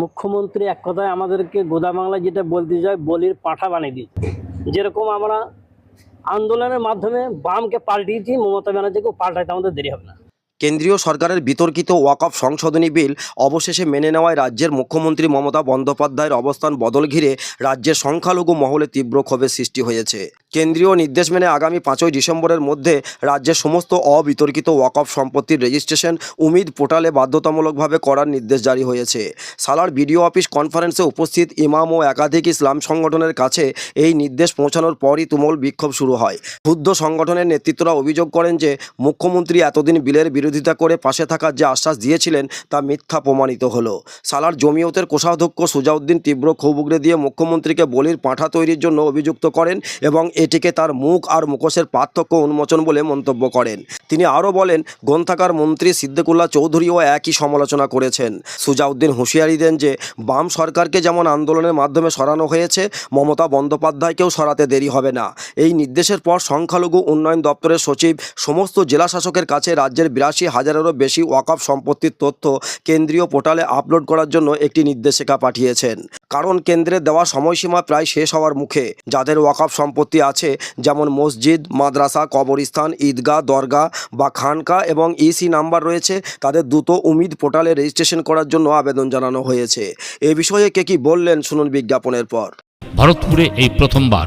মুখ্যমন্ত্রী এক কথায় আমাদেরকে গোদা বাংলায় যেটা বলতে যায় বলির পাঠা বানিয়ে দিয়েছে। যেরকম আমরা আন্দোলনের মাধ্যমে বামকে পাল্টিয়েছি, মমতা ব্যানার্জিকেও পাল্টাইতে আমাদের দেরি হবে না। কেন্দ্রীয় সরকারের বিতর্কিত ওয়াকফ সংশোধনী বিল অবশেষে মেনে নেওয়ায় রাজ্যের মুখ্যমন্ত্রী মমতা বন্দ্যোপাধ্যায়ের অবস্থান বদল ঘিরে রাজ্যের সংখ্যালঘু মহলে তীব্র ক্ষোভের সৃষ্টি হয়েছে। কেন্দ্রীয় নির্দেশ মেনে আগামী পাঁচই ডিসেম্বরের মধ্যে রাজ্যের সমস্ত অবিতর্কিত ওয়াকফ সম্পত্তির রেজিস্ট্রেশন উমিদ পোর্টালে বাধ্যতামূলকভাবে করার নির্দেশ জারি হয়েছে। সালার বিডিও অফিস কনফারেন্সে উপস্থিত ইমাম ও একাধিক ইসলাম সংগঠনের কাছে এই নির্দেশ পৌঁছানোর পরই তুমুল বিক্ষোভ শুরু হয়। ক্ষুদ্র সংগঠনের নেতৃত্বরা অভিযোগ করেন যে, মুখ্যমন্ত্রী এতদিন বিলের বিরোধিতা করে পাশে থাকার যে আশ্বাস দিয়েছিলেন তা মিথ্যা প্রমাণিত হলো। সালার জমিয়তের কোষাধ্যক্ষ সুজাউদ্দিন তীব্র ক্ষোভ উগরে দিয়ে মুখ্যমন্ত্রীকে বলির পাঁঠা তৈরির জন্য অভিযুক্ত করেন এবং এটিকে তার মুখ আর মুখোশের পার্থক্য উন্মোচন বলে মন্তব্য করেন। তিনি আরও বলেন, গ্রন্থাগার মন্ত্রী সিদ্দিকুল্লাহ চৌধুরীও একই সমালোচনা করেছেন। সুজাউদ্দিন হুঁশিয়ারি দেন যে, বাম সরকারকে যেমন আন্দোলনের মাধ্যমে সরানো হয়েছে, মমতা বন্দ্যোপাধ্যায়কেও সরাতে দেরি হবে না। এই নির্দেশের পর সংখ্যালঘু উন্নয়ন দপ্তরের সচিব, সমস্ত জেলা শাসকের কাছে রাজ্যের বিরাশি হাজারেরও বেশি ওয়াকফ সম্পত্তির তথ্য কেন্দ্রীয় পোর্টালে আপলোড করার জন্য একটি নির্দেশিকা পাঠিয়েছেন। কারণ কেন্দ্রে দেওয়া সময়সীমা প্রায় শেষ হওয়ার মুখে যাদের ওয়াকফ সম্পত্তি আছে, যেমন মসজিদ, মাদ্রাসা, কবরস্থান, ঈদগাহ দরগা বা খানকা এবং ইসি নাম্বার রয়েছে, তাদের দ্রুত উমিদ পোর্টালে রেজিস্ট্রেশন করার জন্য আবেদন জানানো হয়েছে। এ বিষয়ে কে কি বললেন, শুনুন বিজ্ঞাপনের পর। ভারতপুরে এই প্রথমবার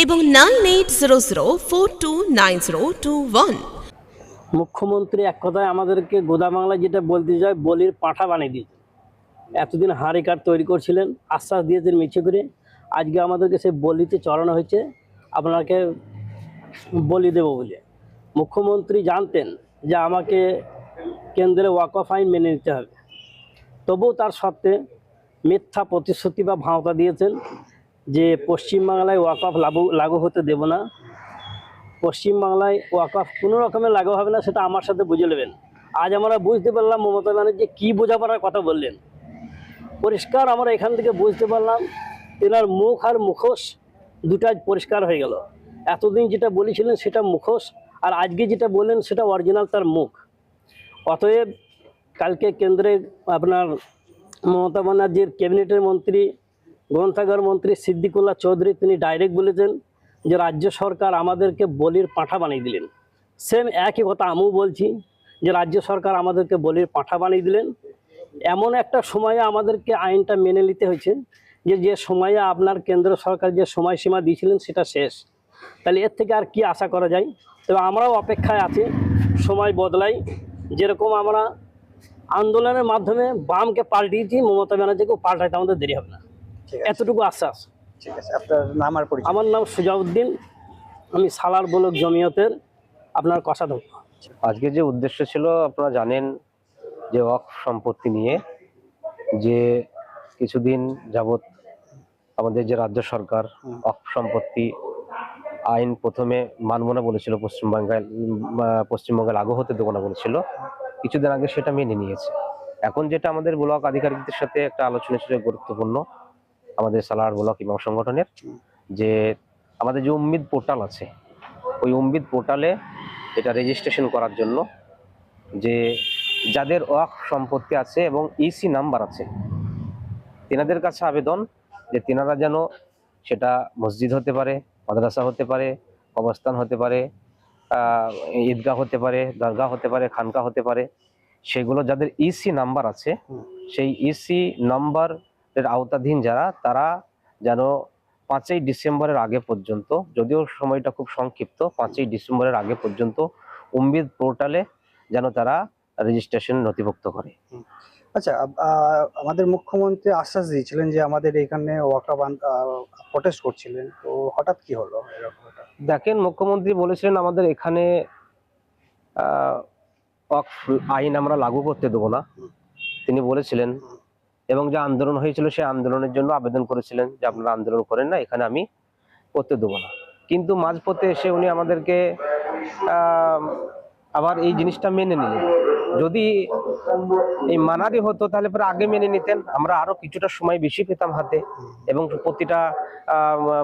এবং nine eight zero zero four two nine zero two one. মুখ্যমন্ত্রী এক কথায় আমাদেরকে গোদা বাংলায় যেটা বলতে যায় বলির পাঠা বানিয়ে দিয়েছে এতদিন হাঁড়ি কাঠ তৈরি করছিলেন, আশ্বাস দিয়েছেন মিছে করে। আজকে আমাদেরকে সেই বলিতে চড়ানো হয়েছে, আপনাকে বলি দেব বলে। মুখ্যমন্ত্রী জানতেন যে আমাকে কেন্দ্রে ওয়াকফ আইন মেনে নিতে হবে। তবুও তার সত্ত্বে মিথ্যা প্রতিশ্রুতি বা ভাওতা দিয়েছেন। যে পশ্চিমবাংলায় ওয়াকফ লাগু লাগু হতে দেব না। পশ্চিমবাংলায় ওয়াকফ কোনো রকমের লাগু হবে না, সেটা আমার সাথে বুঝে নেবেন। আজ আমরা বুঝতে পারলাম, মমতা ব্যানার্জি কী বোঝাপড়ার কথা বললেন। পরিষ্কার আমরা এখান থেকে বুঝতে পারলাম, তেনার মুখ আর মুখোশ দুটা পরিষ্কার হয়ে গেল। এতদিন যেটা বলেছিলেন সেটা মুখোশ, আর আজকে যেটা বললেন সেটা অরিজিনাল তার মুখ। অতএব কালকে কেন্দ্রে আপনার মমতা ব্যানার্জির ক্যাবিনেটের মন্ত্রী গ্রন্থাগার মন্ত্রী সিদ্দিকুল্লাহ চৌধুরী তিনি ডাইরেক্ট বলেছেন যে রাজ্য সরকার আমাদেরকে বলির পাঁঠা বানিয়ে দিলেন। সেম একই কথা আমিও বলছি যে রাজ্য সরকার আমাদেরকে বলির পাঁঠা বানিয়ে দিলেন। এমন একটা সময়ে আমাদেরকে আইনটা মেনে নিতে হয়েছে যে যে সময়ে আপনার কেন্দ্র সরকার যে সময়সীমা দিয়েছিলেন সেটা শেষ। তাহলে এর থেকে আর কি আশা করা যায়? তবে আমরাও অপেক্ষায় আছি সময় বদলাই। যেরকম আমরা আন্দোলনের মাধ্যমে বামকে পাল্টিয়েছি, মমতা ব্যানার্জিকেও পাল্টাইতে আমাদের দেরি হবে না। আছে। এতটুকু আশ্বাস ঠিক আছে আপনার নাম আর পরিচয়। আমার নাম সুজাউদ্দিন আমি সালার বলক জমিয়তের আপনার কোষাধ্যক্ষ আজকে যে উদ্দেশ্য ছিল আপনারা জানেন যে ওয়াকফ সম্পত্তি নিয়ে যে কিছুদিন যাবত আমাদের যে রাজ্য সরকার ওয়াকফ সম্পত্তি আইন প্রথমে মানব না বলেছিল পশ্চিমবাংলায় উম, আহ, পশ্চিমবঙ্গে লাগু হতে দেবো না বলেছিল কিছুদিন আগে সেটা মেনে নিয়েছে। এখন যেটা আমাদের ব্লক আধিকারিকদের সাথে একটা আলোচনা ছিল গুরুত্বপূর্ণ। আমাদের সালার ব্লক ইমাম সংগঠনের যে আমাদের যে উম্মিদ পোর্টাল আছে ওই উম্মিদ পোর্টালে এটা রেজিস্ট্রেশন করার জন্য যে যাদের ওয়াক সম্পত্তি আছে এবং ইসি নাম্বার আছে তেনাদের কাছে আবেদন যে তেনারা যেন সেটা মসজিদ হতে পারে মাদ্রাসা হতে পারে অবস্থান হতে পারে ঈদগাহ হতে পারে দরগা হতে পারে খানকা হতে পারে সেগুলো যাদের ইসি নাম্বার আছে সেই ইসি নাম্বারের আওতাধীন যারা তারা যেন পাঁচই ডিসেম্বরের আগে পর্যন্ত যদিও সময়টা খুব সংক্ষিপ্ত পাঁচই ডিসেম্বরের আগে পর্যন্ত উম্বিদ পোর্টালে যেন তারা রেজিস্ট্রেশন নথিভুক্ত করে। আচ্ছা আমাদের মুখ্যমন্ত্রী আশ্বাস দিয়েছিলেন যে আমাদের এখানে ওয়াকা প্রটেস্ট করছিলেন তো হঠাৎ কি হলো দেখেন মুখ্যমন্ত্রী বলেছিলেন আমাদের এখানে আইন আমরা লাগু করতে দেবো না। তিনি বলেছিলেন এবং যে আন্দোলন হয়েছিল, সেই আন্দোলনের জন্য আবেদন করেছিলেন যে আপনারা আন্দোলন করেন না, এখানে আমি করতে দেবো না। কিন্তু মাঝপথে এসে উনি আমাদেরকে আবার এই জিনিসটা মেনে নিলেন। যদি এই মানারি হতো, তাহলে পরে আগে মেনে নিতেন। আমরা আরও কিছুটা সময় বেশি পেতাম হাতে এবং প্রতিটা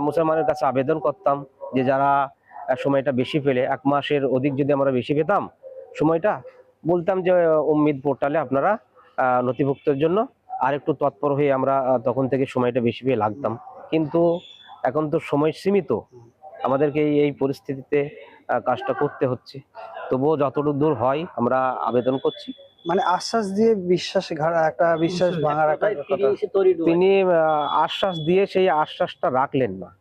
মুসলমানের কাছে আবেদন করতাম যে যারা সময়টা বেশি পেলে, এক মাসের অধিক যদি আমরা বেশি পেতাম সময়টা, বলতাম যে উম্মিদ পোর্টালে আপনারা নথিভুক্তের জন্য আর একটু তৎপর হয়ে আমরা তখন থেকে সময়টা বেশি পেয়ে লাগতাম। কিন্তু এখন তো সময় সীমিত। আমাদেরকে এই- পরিস্থিতিতে কাজটা করতে হচ্ছে। তবুও যতটুকু দূর হয় আমরা আবেদন করছি। মানে আশ্বাস দিয়ে বিশ্বাস ঘাড়া একটা বিশ্বাস ভাঙার একটা তিনি আহ, আশ্বাস দিয়ে সেই আশ্বাসটা রাখলেন না।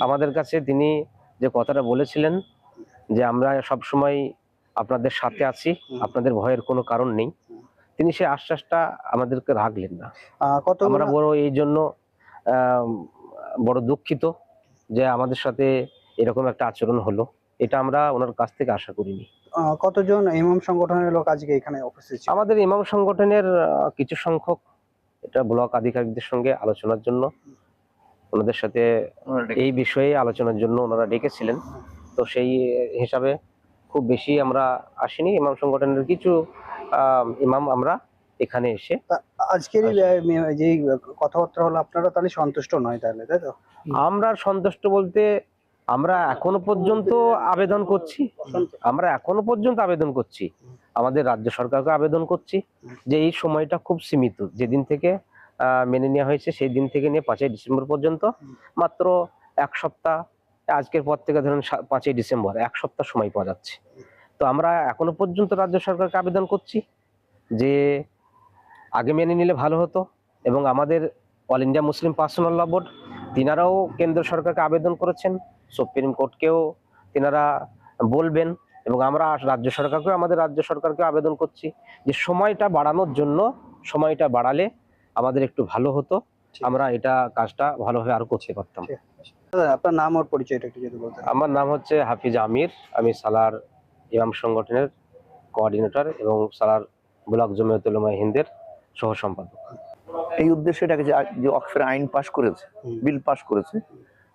আমাদের কাছে তিনি যে কথাটা বলেছিলেন যে আমরা সব সময় আপনাদের সাথে আছি আপনাদের ভয়ের কোনো কারণ নেই। তিনি সেই আশ্বাসটা আমাদেরকে রাখলেন না। আহ, কত আমরা বড় এই জন্য বড় দুঃখিত যে আমাদের সাথে এরকম একটা আচরণ হলো। এটা আমরা ওনার কাছ থেকে আশা করিনি। আহ, কতজন ইমাম সংগঠনের লোক আজকে এখানে উপস্থিত ছিল? আমাদের ইমাম সংগঠনের কিছু সংখ্যক এটা ব্লক আধিকারিকদের সঙ্গে আলোচনার জন্য ওনাদের সাথে এই বিষয়ে আলোচনার জন্য ওনারা ডেকেছিলেন। তো সেই হিসাবে খুব বেশি আমরা আসিনি ইমাম সংগঠনের কিছু আহ, ইমাম আমরা এখানে এসে আজকের যে কথাবার্তা হলো আপনারা তাহলে সন্তুষ্ট নয় তাহলে তাই তো? আমরা সন্তুষ্ট বলতে আমরা এখনও পর্যন্ত আবেদন করছি। আমরা এখনও পর্যন্ত আবেদন করছি। আমাদের রাজ্য সরকারকে আবেদন করছি যে এই সময়টা খুব সীমিত। যেদিন থেকে আহ, মেনে নেওয়া হয়েছে সেই দিন থেকে নিয়ে পাঁচই ডিসেম্বর পর্যন্ত মাত্র এক সপ্তাহ আজকের পর থেকে ধরুন পাঁচই ডিসেম্বর এক সপ্তাহ সময় পাওয়া যাচ্ছে। তো আমরা এখনও পর্যন্ত রাজ্য সরকারকে আবেদন করছি যে আগে মেনে নিলে ভালো হতো এবং আমাদের all India Muslim personal law board তিনারাও কেন্দ্র সরকারকে আবেদন করেছেন। সুপ্রিম কোর্টকেও তিনারা বলবেন এবং আমরা রাজ্য সরকারকেও আমাদের রাজ্য সরকারকে আবেদন করছি যে সময়টা বাড়ানোর জন্য সময়টা বাড়ালে আমাদের একটু ভালো হতো। আমরা এটা কাজটা ভালোভাবে আরও করতে পারতাম। আপনার নাম আর পরিচয়টা একটু যদি বলতেন। আমার নাম হচ্ছে হাফিজ আমির। আমি সালার ইমাম সংগঠনের কোঅর্ডিনেটর এবং সালার ব্লক জমিয়তুলমা হিন্দের সহ সম্পাদক এই উদ্দেশ্যে এটাকে যে অক্সফের আইন পাশ করেছে বিল পাশ করেছে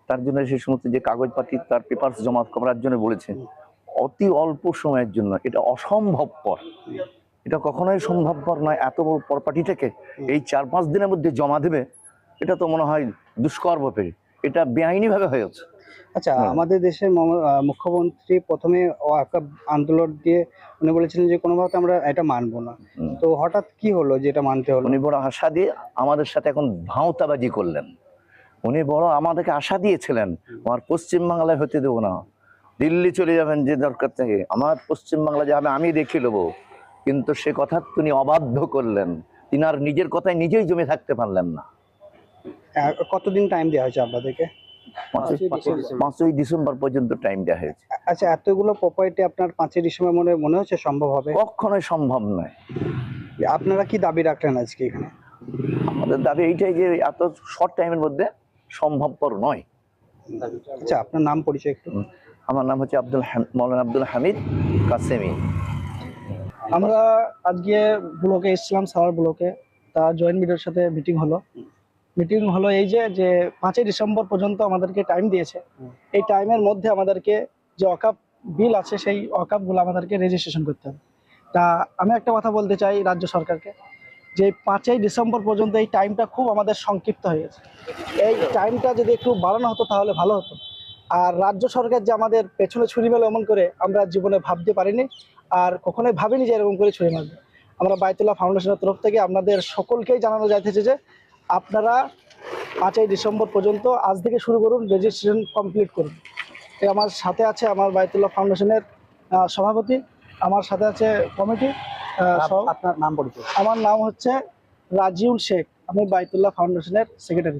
তার জন্য সেই সমস্ত যে কাগজপাতি তার পেপারস জমা করার জন্য বলেছে অতি অল্প সময়ের জন্য। এটা অসম্ভবপর। এটা কখনোই সম্ভবপর নয় এত বড় প্রপার্টিটাকে এই চার পাঁচ দিনের মধ্যে জমা দেবে এটা তো মনে হয় দুষ্কর্ম ব্যাপারে এটা বেআইনি ভাবে হয়েছে আচ্ছা। আমাদের দেশের মুখ্যমন্ত্রী প্রথমে ওয়াকাব আন্দোলন দিয়ে উনি বলেছিলেন যে কোনোভাবে আমরা এটা মানব না। তো হঠাৎ কি হলো যে এটা মানতে হলো? উনি বড় আশা দিয়ে আমাদের সাথে এখন ভাঁওতাবাজি করলেন। উনি বড় আমাদেরকে আশা দিয়েছিলেন আমার পশ্চিম বাংলায় হতে দেবো না। দিল্লি চলে যাবেন যে দরকার থেকে। আমার পশ্চিম বাংলা যাবে আমি দেখে নেব কিন্তু সে কথা তিনি অবাধ্য করলেন। তিনি আর নিজের কথায় নিজেই জমে থাকতে পারলেন না। কতদিন টাইম দেওয়া হয়েছে আপনাদেরকে? পাঁচই ডিসেম্বর। পর্যন্ত টাইম দেওয়া হয়েছে। আচ্ছা এতগুলো প্রপার্টি আপনার পাঁচই ডিসেম্বর মনে মনে হচ্ছে সম্ভব হবে? কখনোই সম্ভব নয়। আপনারা কি দাবি রাখলেন আজকে এখানে? আমাদের দাবি এইটাই যে এত শর্ট টাইমের মধ্যে সম্ভবপর নয়। আচ্ছা আপনার নাম পরিচয় একটু। আমার নাম হচ্ছে আব্দুল মৌলানা আব্দুল হামিদ কাসেমি। আমরা আজকে ব্লকে এসেছিলাম সাভার ব্লকে। তা জয়েন্ট মিডিয়ার সাথে মিটিং হলো। মিটিং হলো এই যে যে পাঁচই ডিসেম্বর পর্যন্ত আমাদেরকে টাইম দিয়েছে। এই টাইমের মধ্যে আমাদেরকে যে অকাপ বিল আছে সেই অকাপগুলো আমাদেরকে রেজিস্ট্রেশন করতে হবে। তা আমি একটা কথা বলতে চাই রাজ্য সরকারকে যে পাঁচই ডিসেম্বর পর্যন্ত এই টাইমটা খুব আমাদের সংক্ষিপ্ত হয়ে গেছে। এই টাইমটা যদি একটু বাড়ানো হতো তাহলে ভালো হতো। আর রাজ্য সরকার যে আমাদের পেছনে ছুরি মেলে এমন করে আমরা জীবনে ভাবতে পারিনি আর কখনোই ভাবিনি যে এরকম করে ছুরি মারবে। আমরা বায়তুল্লাহ ফাউন্ডেশনের তরফ থেকে আপনাদের সকলকেই জানানো যাইতেছে যে আপনারা পাঁচই ডিসেম্বর পর্যন্ত আজ থেকে শুরু করুন রেজিস্ট্রেশন কমপ্লিট করুন। এই আমার সাথে আছে আমার বায়তুল্লাহ ফাউন্ডেশনের সভাপতি আমার সাথে আছে কমিটি আপনার নাম পরিচয়। আমার নাম হচ্ছে রাজিউল শেখ আমি বায়তুল্লাহ ফাউন্ডেশনের সেক্রেটারি